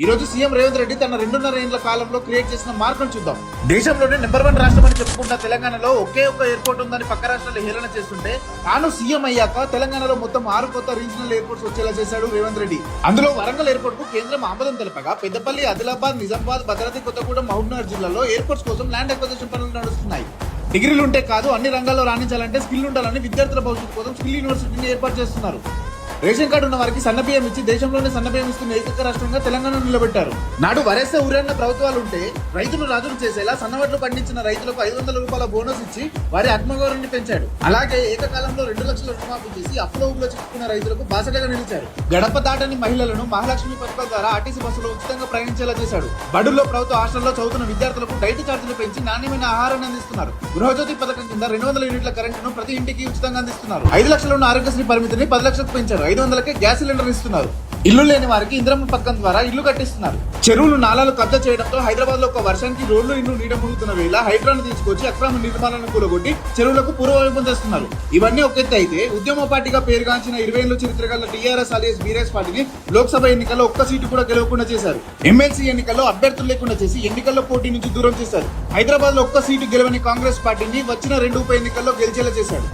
ఈ రోజు సీఎం రేవంత్ రెడ్డి తన రెండున్నర ఏళ్ళ కాలంలో క్రియేట్ చేసిన మార్పును చూద్దాం. దేశంలోనే నెంబర్ వన్ రాష్ట్రం అని చెప్పుకుంటున్న తెలంగాణలో ఒకే ఒక్క ఎయిర్పోర్ట్ ఉందని పక్క రాష్ట్రాలు హేళన చేస్తుంటే తాను సీఎం అయ్యాక తెలంగాణలో మొత్తం ఆరు కొత్త రీజనల్ ఎయిర్పోర్ట్స్ వచ్చేలా చేశాడు రేవంత్ రెడ్డి. అందులో వరంగల్ ఎయిర్పోర్ట్కు కేంద్రం ఆమోదం తెలపగా పెద్దపల్లి ఆదిలాబాద్ నిజామాబాద్ భద్రాద్రి కొత్తగూడెం మహబూబ్నగర్ జిల్లాలో ఎయిర్పోర్ట్స్ కోసం ల్యాండ్ అక్విజిషన్ పనులు నడుస్తున్నాయి. డిగ్రీలు ఉంటే కాదు అన్ని రంగాల్లో రాణించాలంటే స్కిల్ ఉండాలని విద్యార్థుల భవిష్యత్తు కోసం స్కిల్ యూనివర్సిటీని ఏర్పాటు చేస్తున్నారు. రేషన్ కార్డు ఉన్న వారికి సన్నబియ్యం ఇచ్చి దేశంలోనే సన్నబియ్యం ఇస్తున్న ఏకైక రాష్ట్రంగా తెలంగాణ నిలబెట్టారు. నాడు వరేస్తే ఊరన్న ప్రభుత్వాలు ఉంటే రైతులు రాజులు చేసేలా సన్నవడ్లు పండించిన రైతులకు ఐదు వందల రూపాయల బోనస్ ఇచ్చి వారి ఆత్మగౌరవాన్ని పెంచాడు. అలాగే ఏకకాలంలో రెండు లక్షల రుణమాఫీ చేసి అప్పుల ఊపిలో చిక్కుకున్న రైతులకు బాసటగా నిలిచారు. గడప దాటని మహిళలను మహాలక్ష్మి పథకం ద్వారా ఆర్టీసీ బస్సులో ఉచితంగా ప్రయాణించేలా చేశాడు. బడుల్లో ప్రభుత్వ హాస్టల్లో చదువుతున్న విద్యార్థులకు డైట్ ఛార్జీలు పెంచి నాణ్యమైన ఆహారాన్ని అందిస్తున్నారు. గృహజ్యోతి పథకం కింద రెండు వందల యూనిట్ల కరెంటును ప్రతి ఇంటికి ఉచితంగా అందిస్తున్నారు. ఐదు లక్షల ఉన్న ఆరోగ్యశ్రీ పరిమితిని పది లక్షలకు పెంచారు. ఐదు వందలకే గ్యాస్ సిలిండర్ ఇస్తున్నారు. ఇల్లు లేని వారికి ఇంద్రమ్మ పథకం ద్వారా ఇల్లు కట్టిస్తున్నారు. చెరువులు నాలాలు కబ్జా చేయడంతో హైదరాబాద్లో ఒక వర్షానికి రోడ్లు ఇల్లు నీడ మునుగుతున్న వేళ హైడ్రాను తీసుకొచ్చి అక్రమ నిర్మాణాలను కూలగొట్టి చెరువులకు పూర్వవైపు తెస్తున్నారు ఇవన్నీ ఒక ఎత్తు అయితే ఉద్యమ పార్టీగా పేరుగాంచిన ఇరవై ఏళ్ళు చరిత్ర గల టీఆర్ఎస్ అలియస్ బీఆర్ఎస్ పార్టీని లోక్సభ ఎన్నికల్లో ఒక్క సీటు కూడా గెలవకుండా చేశారు. ఎమ్మెల్సీ ఎన్నికల్లో అభ్యర్థులు లేకుండా చేసి ఎన్నికల్లో పోటీ నుంచి దూరం చేశారు. హైదరాబాద్లో ఒక్క సీటు గెలవని కాంగ్రెస్ పార్టీని వచ్చిన రెండు ఉప ఎన్నికల్లో గెలిచేలా చేశారు.